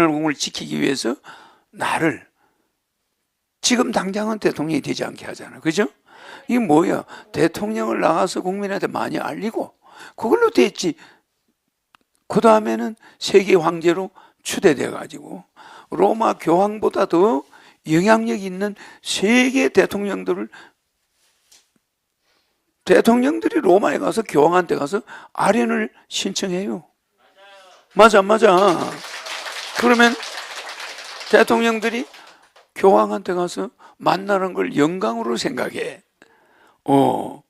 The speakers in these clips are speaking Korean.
하늘궁을 지키기 위해서 나를 지금 당장은 대통령이 되지 않게 하잖아. 그죠? 이게 뭐야? 대통령을 나가서 국민한테 많이 알리고 그걸로 됐지. 그 다음에는 세계 황제로 추대돼 가지고 로마 교황보다 더 영향력 있는 세계 대통령들을 대통령들이 로마에 가서 교황한테 가서 아련을 신청해요. 맞아, 맞아. 그러면 대통령들이 교황한테 가서 만나는 걸 영광으로 생각해. 어.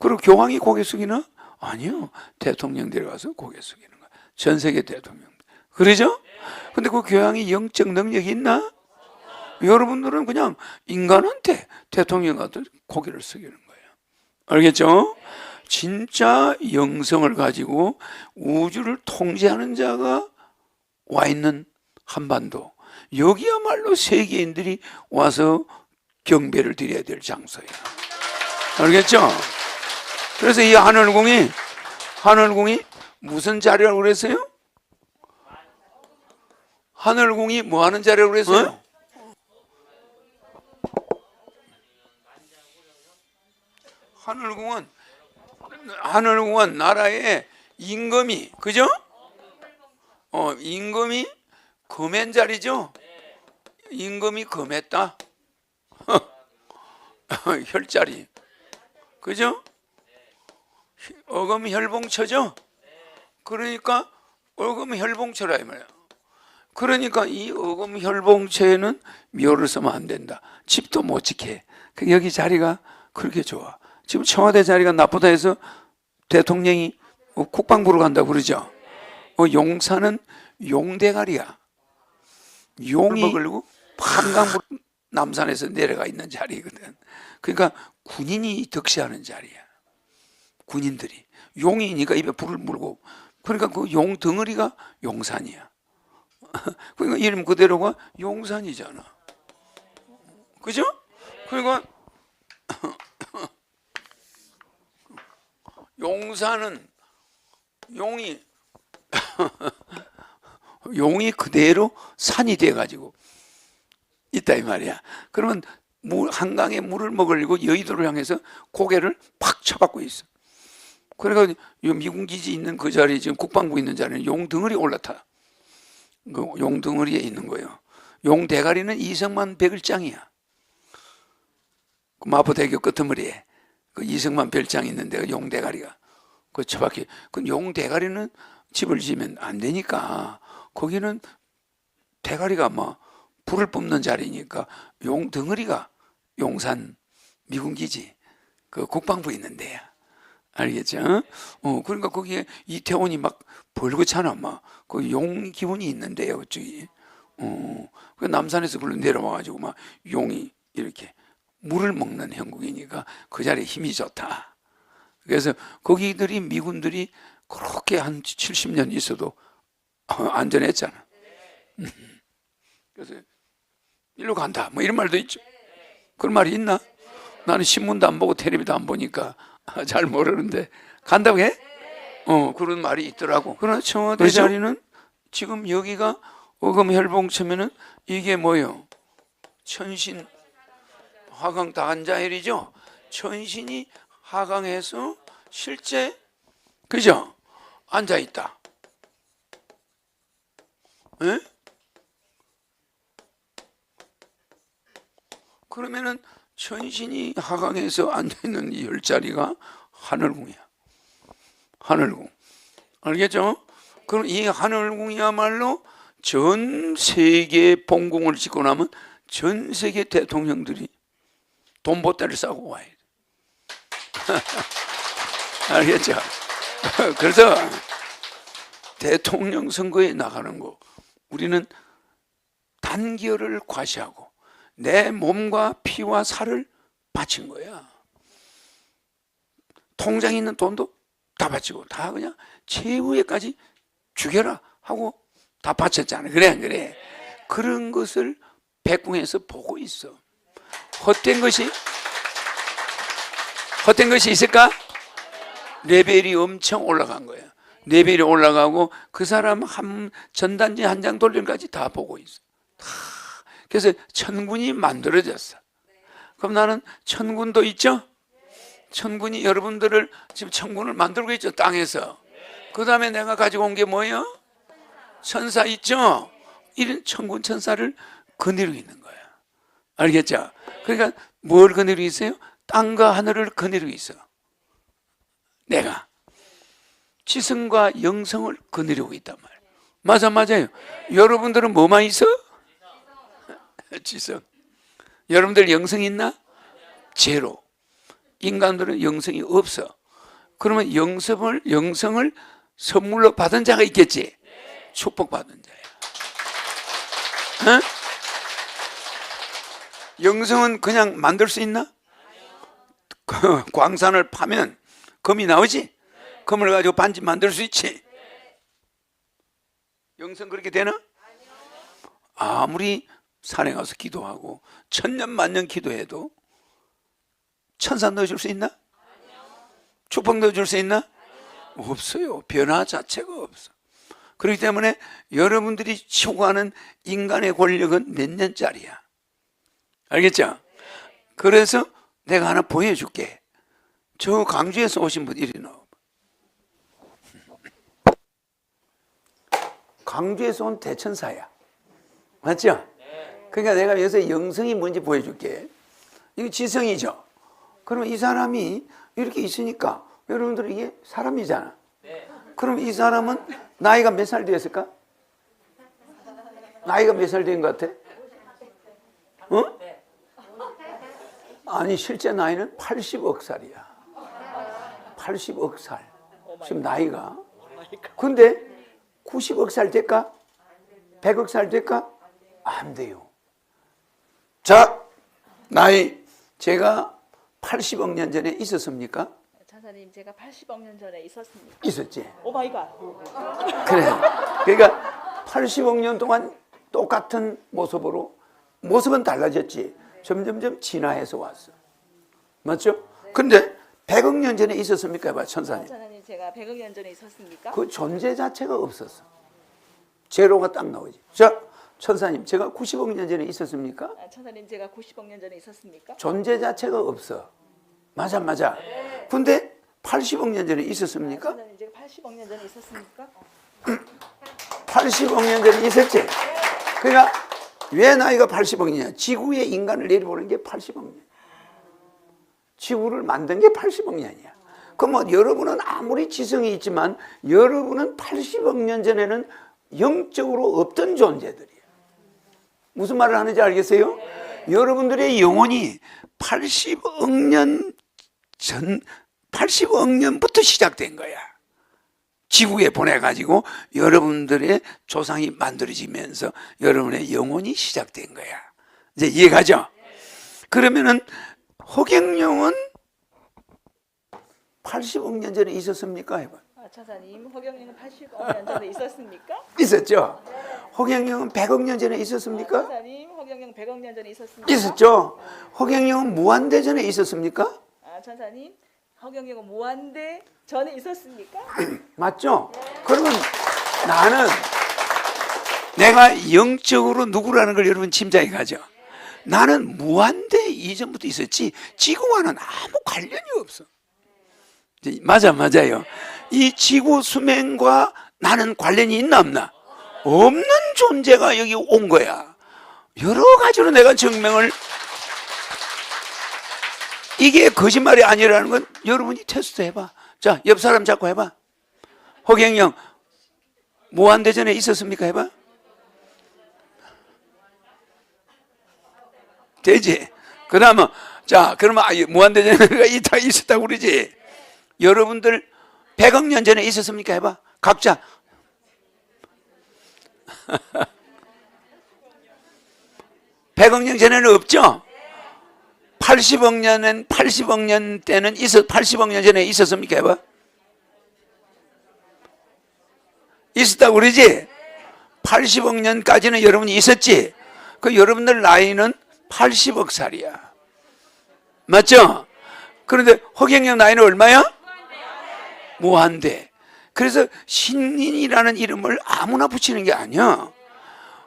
그리고 교황이 고개 숙이나? 아니요. 대통령들이 가서 고개 숙이는 거야. 전 세계 대통령들. 그러죠? 근데 그 교황이 영적 능력이 있나? 여러분들은 그냥 인간한테 대통령 같은 고개를 숙이는 거예요. 알겠죠? 진짜 영성을 가지고 우주를 통제하는 자가 와 있는 한반도. 여기야말로 세계인들이 와서 경배를 드려야 될 장소예요. 알겠죠? 그래서 이 하늘궁이, 하늘궁이 무슨 자리라고 그랬어요? 하늘궁이 뭐 하는 자리라고 그랬어요? 하늘궁은 하늘궁은 나라의 임금이 그죠? 어 임금이 금한 자리죠. 임금이 금했다. 혈자리 그죠? 어금 혈봉처죠. 그러니까 어금 혈봉처라 이 말이야. 그러니까 이 어금 혈봉처에는 묘를 쓰면 안 된다. 집도 못 지켜. 그 여기 자리가 그렇게 좋아. 지금 청와대 자리가 나쁘다 해서 대통령이 어, 국방부로 간다고 그러죠. 어, 용산은 용대가리야. 용이 먹으려고 한강으로 남산에서 내려가 있는 자리거든. 그러니까 군인이 득세하는 자리야. 군인들이 용이니까 입에 불을 물고 그러니까 그 용 덩어리가 용산이야. 그러니까 이름 그대로가 용산이잖아. 그죠? 그러니까 용산은 용이 용이 그대로 산이 돼 가지고 있다 이 말이야. 그러면 물 한강에 물을 먹으려고 여의도를 향해서 고개를 팍 쳐박고 있어. 그러니까 이 미군 기지 있는 그 자리 지금 국방부 있는 자리는 용 덩어리 올라타. 그용 덩어리에 있는 거예요. 용 대가리는 이승만 백을장이야. 그 마포대교 끄트머리에 그 이승만 별장 있는데 그용 대가리가 그 처박히 그 용 대가리는 집을 지으면 안 되니까 거기는 대가리가 뭐 불을 뿜는 자리니까 용 덩어리가 용산 미군 기지 그 국방부 있는 데야. 알겠죠? 어, 그러니까 거기에 이태원이 막 벌겋잖아, 막. 그 용 기분이 있는데요, 그쪽이. 어, 그 남산에서 불러 내려와가지고 막 용이 이렇게 물을 먹는 형국이니까 그 자리에 힘이 좋다. 그래서 거기들이 미군들이 그렇게 한 70년 있어도 어, 안전했잖아. 음. 그래서 일로 간다. 뭐 이런 말도 있죠. 그런 말이 있나? 나는 신문도 안 보고 텔레비도 안 보니까 잘 모르는데 간다고 해? 어 그런 말이 있더라고. 그러나 청와대 그렇죠? 자리는 지금 여기가 어금혈봉처면은 이게 뭐요? 천신 하강 다한자헬이죠. 천신이 하강해서 실제 그죠? 앉아 있다. 예? 그러면은 천신이 하강해서 앉아 있는 이 열자리가 하늘궁이야. 하늘궁. 알겠죠? 그럼 이 하늘궁이야말로 전 세계 봉궁을 짓고 나면 전 세계 대통령들이 돈 보따리를 싸고 와야 돼. 알겠죠? 그래서 대통령 선거에 나가는 거 우리는 단결을 과시하고 내 몸과 피와 살을 바친 거야. 통장에 있는 돈도 다 바치고 다 그냥 최후에까지 죽여라 하고 다 바쳤잖아. 그래 안 그래? 그런 것을 백궁에서 보고 있어. 헛된 것이 헛된 것이 있을까? 레벨이 엄청 올라간 거야. 레벨이 올라가고 그 사람 한 전단지 한 장 돌림까지 다 보고 있어. 다. 그래서 천군이 만들어졌어. 그럼 나는 천군도 있죠? 천군이 여러분들을 지금 천군을 만들고 있죠 땅에서. 그 다음에 내가 가지고 온 게 뭐예요? 천사 있죠? 이런 천군 천사를 거느리고 있는 거야. 알겠죠? 그러니까 뭘 거느리고 있어요? 땅과 하늘을 거느리고 있어. 내가 지성과 영성을 거느리고 있단 말이에요. 맞아 맞아요. 여러분들은 뭐만 있어? 지성. 여러분들 영성 있나? 제로. 인간들은 영성이 없어. 그러면 영성을 영성을 선물로 받은 자가 있겠지. 축복받은 자야. 어? 영성은 그냥 만들 수 있나? 그 광산을 파면 금이 나오지? 금을 가지고 반지 만들 수 있지? 영성 그렇게 되나? 아무리 산에 가서 기도하고 천년 만년 기도해도 천사 넣어줄 수 있나? 축복 넣어줄 수 있나? 없어요. 변화 자체가 없어. 그렇기 때문에 여러분들이 추구하는 인간의 권력은 몇 년짜리야. 알겠죠? 그래서 내가 하나 보여줄게. 저 강주에서 오신 분 이리 나와. 강주에서 온 대천사야. 맞죠? 그러니까 내가 여기서 영성이 뭔지 보여줄게. 이거 지성이죠? 그러면 이 사람이 이렇게 있으니까 여러분들 이게 사람이잖아. 그럼 이 사람은 나이가 몇 살 되었을까? 나이가 몇 살 된 것 같아? 어? 아니 실제 나이는 80억 살이야. 80억 살. 지금 나이가. 근데 90억 살 될까? 100억 살 될까? 안 돼요. 자, 나이 제가 80억 년 전에 있었습니까? 차사님 제가 80억 년 전에 있었습니다. 있었지. 오 마이 갓. 그래. 그러니까 80억 년 동안 똑같은 모습으로 모습은 달라졌지. 점점점 진화해서 왔어. 맞죠? 근데 100억 년 전에 있었습니까? 봐, 천사님. 제가 100억 년 전에 있었습니까? 그 존재 자체가 없었어. 제로가 딱 나오지. 자, 천사님, 제가 90억 년 전에 있었습니까? 아, 차사님 제가 90억 년 전에 있었습니까? 존재 자체가 없어. 맞아, 맞아. 근데 80억 년 전에 있었습니까? 차사님 제가 80억 년 전에 있었습니까? 80억 년 전에 있었지. 그러니까 왜 나이가 80억이냐? 지구에 인간을 내려보는 게 80억 년. 지구를 만든 게 80억 년이야. 뭐 여러분은 아무리 지성이 있지만 여러분은 80억 년 전에는 영적으로 없던 존재들이야. 무슨 말을 하는지 알겠어요? 여러분들의 영혼이 80억 년 전, 80억 년부터 시작된 거야. 지구에 보내가지고 여러분들의 조상이 만들어지면서 여러분의 영혼이 시작된 거야. 이제 이해가죠? 그러면은 허경영은 80억 년 전에 있었습니까? 해봐. 아, 차사님 허경영은 80억 년 전에 있었습니까? 있었죠? 허경영은 100억 년 전에 있었습니까? 차사님 허경영 100억 년 전에 있었습니까? 있었죠? 허경영은 무한대전에 있었습니까? 아, 차사님 허경영은 무한대 전에 있었습니까? 맞죠? 그러면 나는 내가 영적으로 누구라는 걸 여러분 짐작해 가죠. 나는 무한대 이전부터 있었지 지구와는 아무 관련이 없어. 맞아 맞아요. 이 지구 수명과 나는 관련이 있나 없나? 없는 존재가 여기 온 거야. 여러 가지로 내가 증명을 이게 거짓말이 아니라는 건 여러분이 테스트 해봐. 자, 옆 사람 잡고 해봐. 허경영, 무한대전에 있었습니까? 해봐. 되지? 그 다음은, 자, 그러면 아, 무한대전에 있다, 있었다고 그러지? 여러분들 100억 년 전에 있었습니까? 해봐. 각자. 백억년 전에는 없죠? 80억 년은 80억 년 때는 있었 80억 년 전에 있었습니까? 해봐. 있었다고 그러지? 80억 년까지는 여러분이 있었지? 그 여러분들 나이는 80억 살이야. 맞죠? 그런데 허경영 나이는 얼마야? 무한대. 그래서 신인이라는 이름을 아무나 붙이는 게 아니야.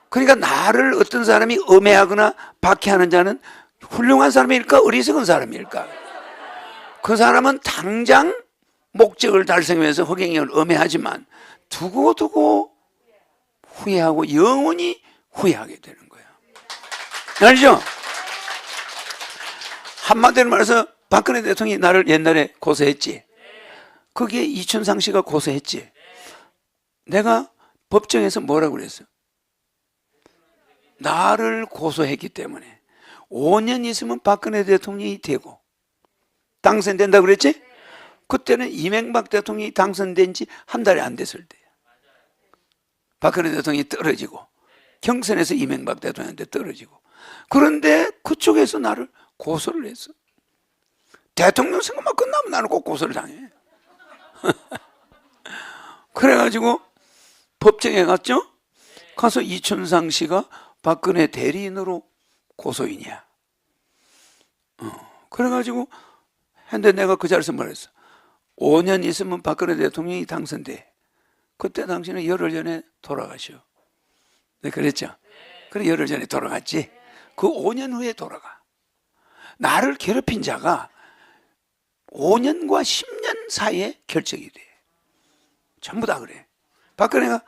그러니까 나를 어떤 사람이 음해하거나 박해하는 자는 훌륭한 사람일까 어리석은 사람일까? 그 사람은 당장 목적을 달성하면서 허경영을 음해하지만 두고 두고 후회하고 영원히 후회하게 되는 거야. 알죠? 한마디로 말해서 박근혜 대통령이 나를 옛날에 고소했지. 그게 이춘상 씨가 고소했지. 내가 법정에서 뭐라고 그랬어? 나를 고소했기 때문에 5년 있으면 박근혜 대통령이 되고 당선된다 그랬지? 그때는 이명박 대통령이 당선된 지 한 달이 안 됐을 때야. 박근혜 대통령이 떨어지고 경선에서 이명박 대통령한테 떨어지고 그런데 그쪽에서 나를 고소를 했어. 대통령 선거만 끝나면 나는 꼭 고소를 당해. 그래가지고 법정에 갔죠? 가서 이춘상 씨가 박근혜 대리인으로 고소인이야. 어, 그래가지고 했는데 내가 그 자리에서 말했어. 5년 있으면 박근혜 대통령이 당선돼. 그때 당신은 열흘 전에 돌아가시오. 네, 그랬죠? 그래, 열흘 전에 돌아갔지? 그 5년 후에 돌아가. 나를 괴롭힌 자가 5년과 10년 사이에 결정이 돼. 전부 다 그래. 박근혜가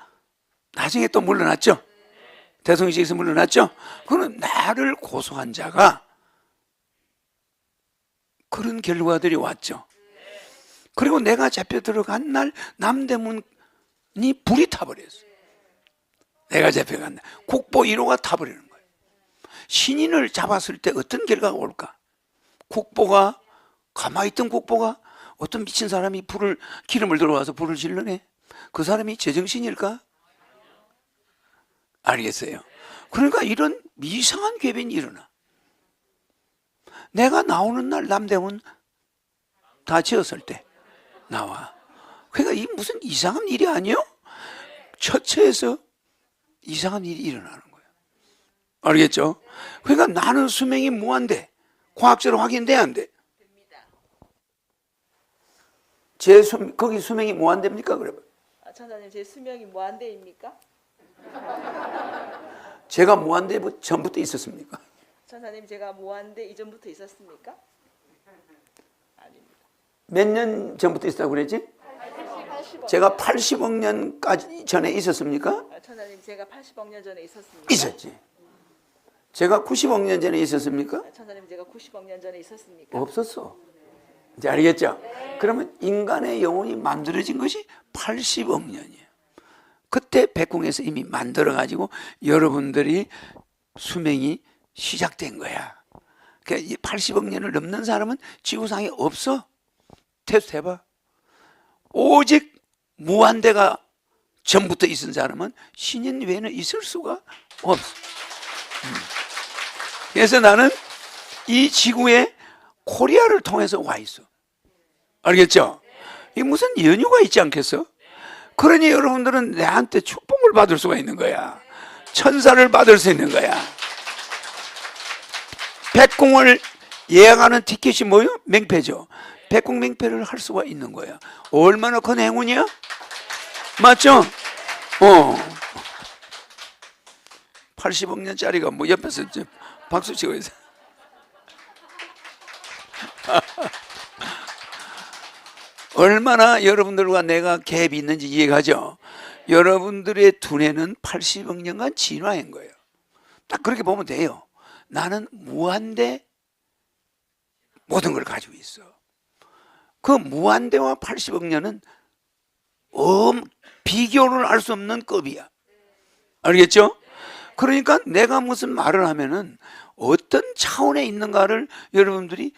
나중에 또 물러났죠? 대통령직에서 물러났죠? 그는 나를 고소한 자가 그런 결과들이 왔죠. 그리고 내가 잡혀 들어간 날 남대문이 불이 타버렸어. 내가 잡혀간 날. 국보 1호가 타버리는 거예요. 신인을 잡았을 때 어떤 결과가 올까? 국보가 가만히 있던 국보가 어떤 미친 사람이 불을 기름을 들어와서 불을 질러내. 그 사람이 제정신일까? 알겠어요. 그러니까 이런 이상한 궤변이 일어나. 내가 나오는 날 남대문 다 지었을 때 나와. 그러니까 이 무슨 이상한 일이 아니요? 처처에서 이상한 일이 일어나는 거예요. 알겠죠? 그러니까 나는 수명이 무한대. 과학적으로 확인돼 안 돼? 제 수, 거기 수명이 무한대입니까? 그러면 아, 천사님 제 수명이 무한대입니까? 제가 무한대 전부터 있었습니까? 천사님 제가 무한대 이전부터 있었습니까? 아닙니다. 몇 년 전부터 있었다고 그랬지? 80억. 제가 80억 년까지 전에 있었습니까? 아, 천사님 제가 80억 년 전에 있었습니까? 있었지. 제가 90억 년 전에 있었습니까? 아, 천사님 제가 90억 년 전에 있었습니까? 없었어. 이제 알겠죠? 그러면 인간의 영혼이 만들어진 것이 80억 년이에요. 그때 백궁에서 이미 만들어가지고 여러분들이 수명이 시작된 거야. 그러니까 이 80억 년을 넘는 사람은 지구상에 없어. 테스트 해봐. 오직 무한대가 전부터 있은 사람은 신인 외에는 있을 수가 없어. 음. 그래서 나는 이 지구에 코리아를 통해서 와 있어. 알겠죠? 이 무슨 연유가 있지 않겠어? 그러니 여러분들은 내한테 축복을 받을 수가 있는 거야. 천사를 받을 수 있는 거야. 백궁을 예약하는 티켓이 뭐요? 맹패죠. 백궁 맹패를 할 수가 있는 거야. 얼마나 큰 행운이야? 맞죠? 어. 80억 년짜리가 뭐 옆에서 박수 치고 있어. 얼마나 여러분들과 내가 갭이 있는지 이해가죠? 여러분들의 두뇌는 80억 년간 진화한 거예요. 딱 그렇게 보면 돼요. 나는 무한대 모든 걸 가지고 있어. 그 무한대와 80억 년은 엄 비교를 할 수 없는 급이야. 알겠죠? 그러니까 내가 무슨 말을 하면은 어떤 차원에 있는가를 여러분들이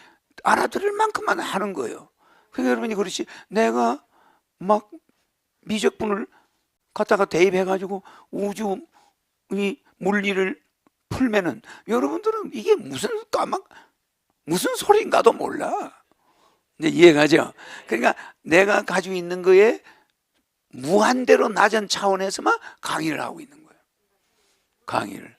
알아들을 만큼만 하는 거예요. 그러니까 여러분이 그렇지 내가 막 미적분을 갖다가 대입해가지고 우주 이 물리를 풀면은 여러분들은 이게 무슨 까막 무슨 소리인가도 몰라. 이제 이해가죠? 그러니까 내가 가지고 있는 거에 무한대로 낮은 차원에서만 강의를 하고 있는 거예요. 강의를.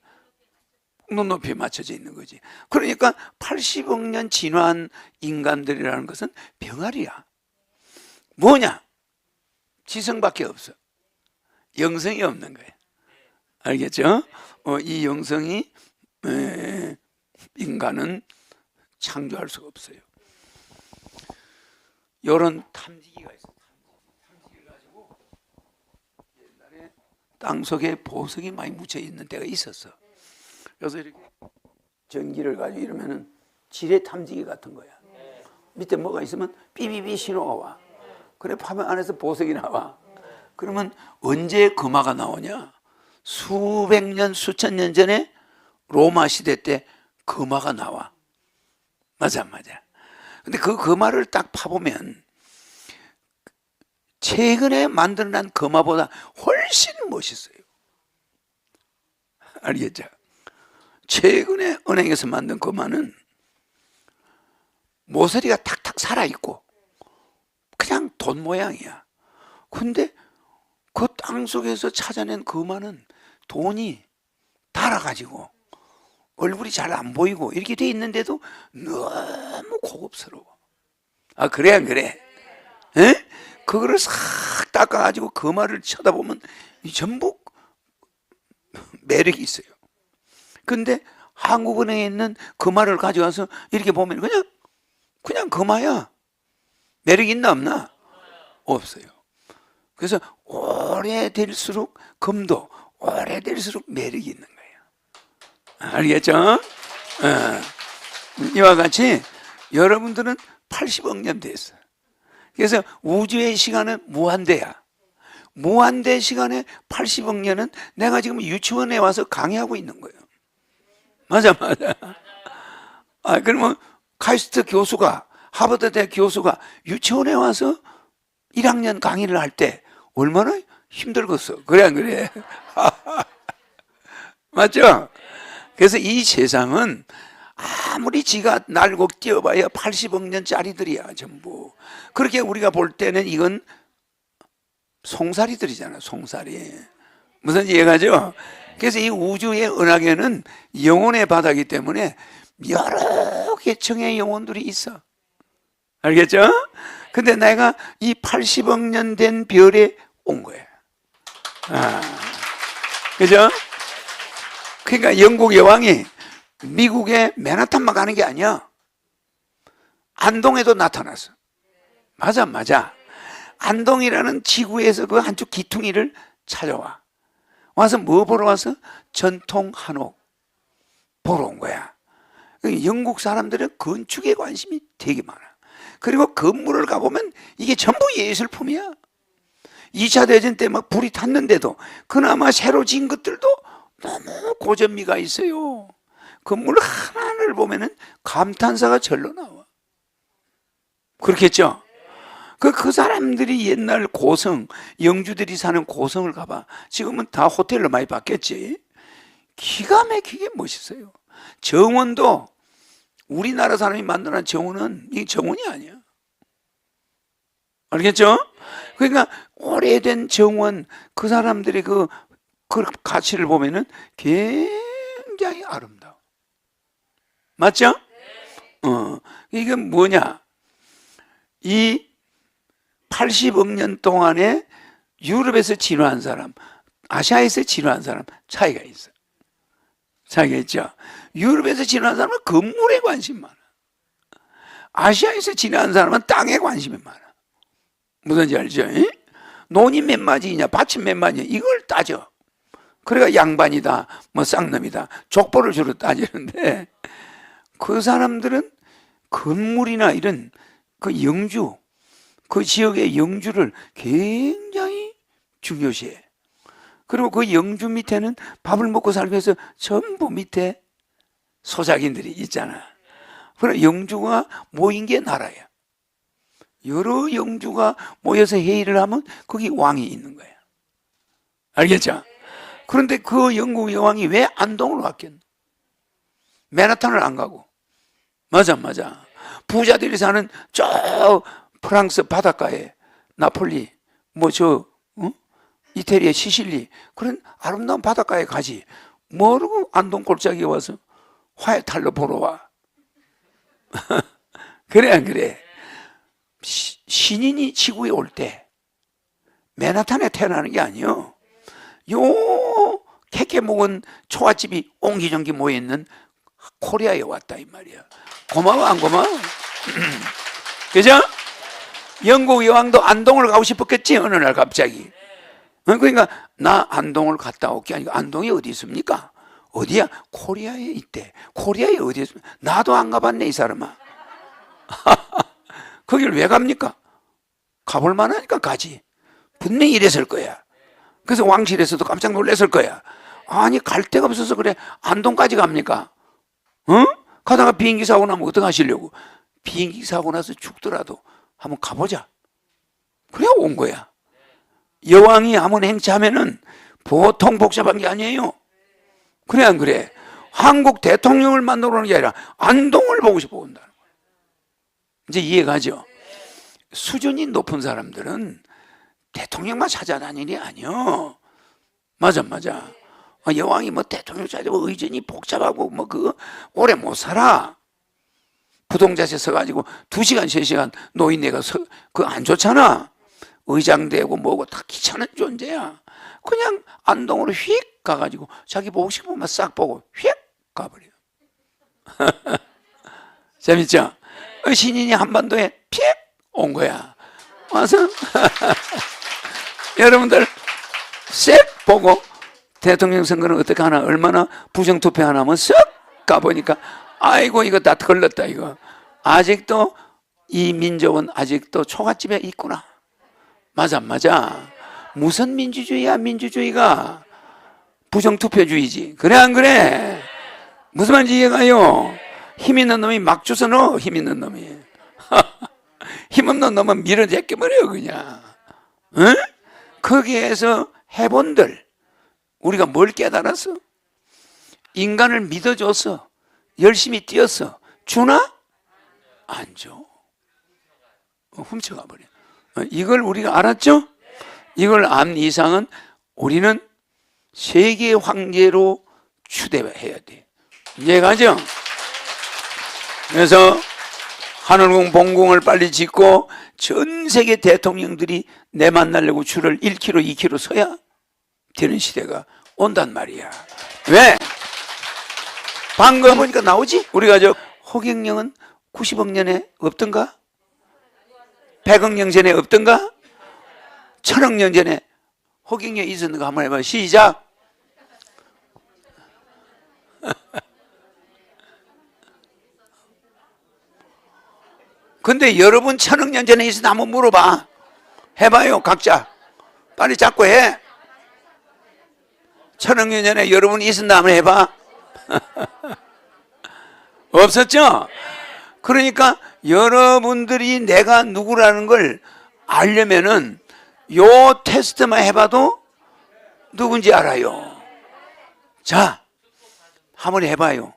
눈높이에 맞춰져 있는 거지. 그러니까 80억 년 진화한 인간들이라는 것은 병아리야. 뭐냐? 지성밖에 없어. 영성이 없는 거예요. 알겠죠? 어, 이 영성이 에, 인간은 창조할 수가 없어요. 이런 탐지기가 있어. 땅 속에 보석이 많이 묻혀 있는 데가 있었어. 그래서 이렇게 전기를 가지고 이러면은 지뢰 탐지기 같은 거야. 밑에 뭐가 있으면 삐비비 신호가 와. 그래 파면 안에서 보석이 나와. 그러면 언제 금화가 나오냐? 수백 년, 수천 년 전에 로마 시대 때 금화가 나와. 맞아, 맞아. 근데 그 금화를 딱 파보면 최근에 만들어난 금화보다 훨씬 멋있어요. 알겠죠? 최근에 은행에서 만든 금화는 모서리가 탁탁 살아있고 그냥 돈 모양이야. 근데 그 땅 속에서 찾아낸 금화는 돈이 달아가지고 얼굴이 잘 안 보이고 이렇게 돼 있는데도 너무 고급스러워. 아 그래 안 그래? 에? 그거를 싹 닦아가지고 금화를 쳐다보면 이 전부 매력이 있어요. 근데 한국은행에 있는 금화를 가져와서 이렇게 보면 그냥 그냥 금화야. 매력 있나 없나? 없어요. 그래서 오래될수록 금도 오래될수록 매력이 있는 거예요. 알겠죠? 어. 이와 같이 여러분들은 80억 년 됐어. 그래서 우주의 시간은 무한대야. 무한대 시간에 80억 년은 내가 지금 유치원에 와서 강의하고 있는 거예요. 맞아, 맞아. 아, 그러면 카이스트 교수가, 하버드 대 교수가 유치원에 와서 1학년 강의를 할 때 얼마나 힘들겠어. 그래, 안 그래? 맞죠? 그래서 이 세상은 아무리 지가 날고 뛰어봐야 80억 년짜리들이야, 전부. 그렇게 우리가 볼 때는 이건 송사리들이잖아, 송사리. 무슨 이해가죠? 그래서 이 우주의 은하계는 영혼의 바다기 때문에 여러 계층의 영혼들이 있어. 알겠죠? 근데 내가 이 80억 년 된 별에 온 거야. 아, 그죠? 그러니까 영국 여왕이 미국의 맨하탄만 가는 게 아니야. 안동에도 나타났어. 맞아, 맞아. 안동이라는 지구에서 그 한쪽 기퉁이를 찾아와. 와서 뭐 보러 와서 전통 한옥 보러 온 거야. 그 영국 사람들은 건축에 관심이 되게 많아. 그리고 건물을 가보면 이게 전부 예술품이야. 2차 대전 때 막 불이 탔는데도 그나마 새로 지은 것들도 너무 고전미가 있어요. 건물 하나를 보면은 감탄사가 절로 나와. 그렇겠죠? 그, 그 사람들이 옛날 고성, 영주들이 사는 고성을 가봐. 지금은 다 호텔로 많이 바뀌었지. 기가 막히게 멋있어요. 정원도 우리나라 사람이 만들어낸 정원은 이게 정원이 아니야. 알겠죠? 그러니까 오래된 정원, 그 사람들의 그, 그 가치를 보면은 굉장히 아름다워. 맞죠? 어, 이게 뭐냐? 이 80억 년 동안에 유럽에서 진화한 사람, 아시아에서 진화한 사람 차이가 있어. 차이가 있죠. 유럽에서 진화한 사람은 건물에 관심 많아. 아시아에서 진화한 사람은 땅에 관심이 많아. 무슨지 알죠? 이? 논이 몇 마디냐, 밭이 몇 마디냐, 이걸 따져. 그래가 양반이다, 뭐 쌍놈이다, 족보를 주로 따지는데, 그 사람들은 건물이나 이런 그 영주, 그 지역의 영주를 굉장히 중요시해. 그리고 그 영주 밑에는 밥을 먹고 살기 위해서 전부 밑에 소작인들이 있잖아. 그래 영주가 모인 게 나라야. 여러 영주가 모여서 회의를 하면 거기 왕이 있는 거야. 알겠죠? 그런데 그 영국 여왕이 왜 안동으로 갔겠노? 맨하탄을 안 가고. 맞아, 맞아. 부자들이 사는 저 프랑스 바닷가에 나폴리, 뭐 저, 어? 이태리의 시실리, 그런 아름다운 바닷가에 가지. 모르고 안동 골짜기에 와서 화해탈로 보러 와. 그래, 안 그래? 시, 신인이 지구에 올 때, 맨하탄에 태어나는 게 아니요. 요 캐캐 묵은 초가집이 옹기종기 모여 있는 코리아에 왔다 이 말이야. 고마워 안 고마워? 그죠? 영국 여왕도 안동을 가고 싶었겠지 어느 날 갑자기. 어, 그러니까 나 안동을 갔다 올게 아니고 안동이 어디 있습니까? 어디야? 코리아에 있대. 코리아에 어디 있습니까? 나도 안 가봤네 이 사람아. 거길 왜 갑니까? 가볼 만하니까 가지. 분명히 이랬을 거야. 그래서 왕실에서도 깜짝 놀랐을 거야. 아니 갈 데가 없어서 그래 안동까지 갑니까? 어? 가다가 비행기 사고 나면 어떡 하시려고? 비행기 사고 나서 죽더라도 한번 가보자. 그래 온 거야. 여왕이 아무리 행차하면은 보통 복잡한 게 아니에요. 그래 안 그래? 한국 대통령을 만나러 오는 게 아니라 안동을 보고 싶어 온다는 거야. 이제 이해가죠? 수준이 높은 사람들은 대통령만 찾아다니는 게 아니요. 맞아, 맞아. 아, 여왕이 뭐 대통령 찾아고 의전이 복잡하고 뭐 그 오래 못 살아. 부동자세 서가지고 두 시간 세 시간 노인네가 그안 좋잖아. 의장되고 뭐고 다 귀찮은 존재야. 그냥 안동으로 휙 가가지고 자기 보고 싶으면 싹 보고 휙 가버려. 재밌죠? 어, 신인이 한반도에 픽 온 거야. 와서 여러분들 쓱 보고 대통령 선거는 어떻게 하나 얼마나 부정투표 하나 하면 쓱 가보니까 아이고 이거 다 걸렸다 이거. 아직도 이 민족은 아직도 초가집에 있구나. 맞아 안 맞아. 무슨 민주주의야 민주주의가? 부정투표주의지. 그래 안 그래? 무슨 말인지 이해가요? 힘 있는 놈이 막 주워 넣어 힘 있는 놈이. 힘 없는 놈은 밀어 제껴버려 그냥. 응? 거기에서 해본들 우리가 뭘 깨달았어? 인간을 믿어줘서 열심히 뛰었어 주나? 안 줘. 어, 훔쳐가 버려. 어, 이걸 우리가 알았죠? 이걸 안 이상은 우리는 세계 황제로 추대해야 돼. 이해가죠? 그래서 하늘궁 본궁을 빨리 짓고 전 세계 대통령들이 내 만나려고 줄을 1km, 2km 서야 되는 시대가 온단 말이야. 왜? 방금 보니까 나오지? 우리가 저 허경영은 90억 년에 없던가? 100억 년 전에 없던가? 천억 년 전에 허경영 있었는가 한번 해봐. 시작. 근데 여러분 천억 년 전에 있었나 한번 물어봐. 해봐요, 각자. 빨리 잡고 해. 천억 년 전에 여러분이 있었나 한번 해봐. 없었죠? 그러니까 여러분들이 내가 누구라는 걸 알려면은 요 테스트만 해봐도 누군지 알아요. 자, 한번 해봐요.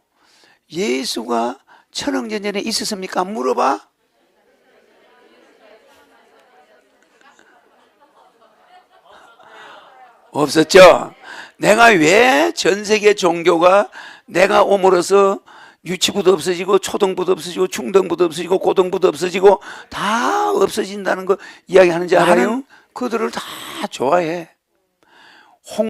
예수가 천억 년 전에 있었습니까? 물어봐. 없었죠? 내가 왜 전 세계 종교가 내가 옴으로써 유치부도 없어지고 초등부도 없어지고 중등부도 없어지고 고등부도 없어지고 다 없어진다는 거 이야기하는 지 알아요? 그들을 다 좋아해.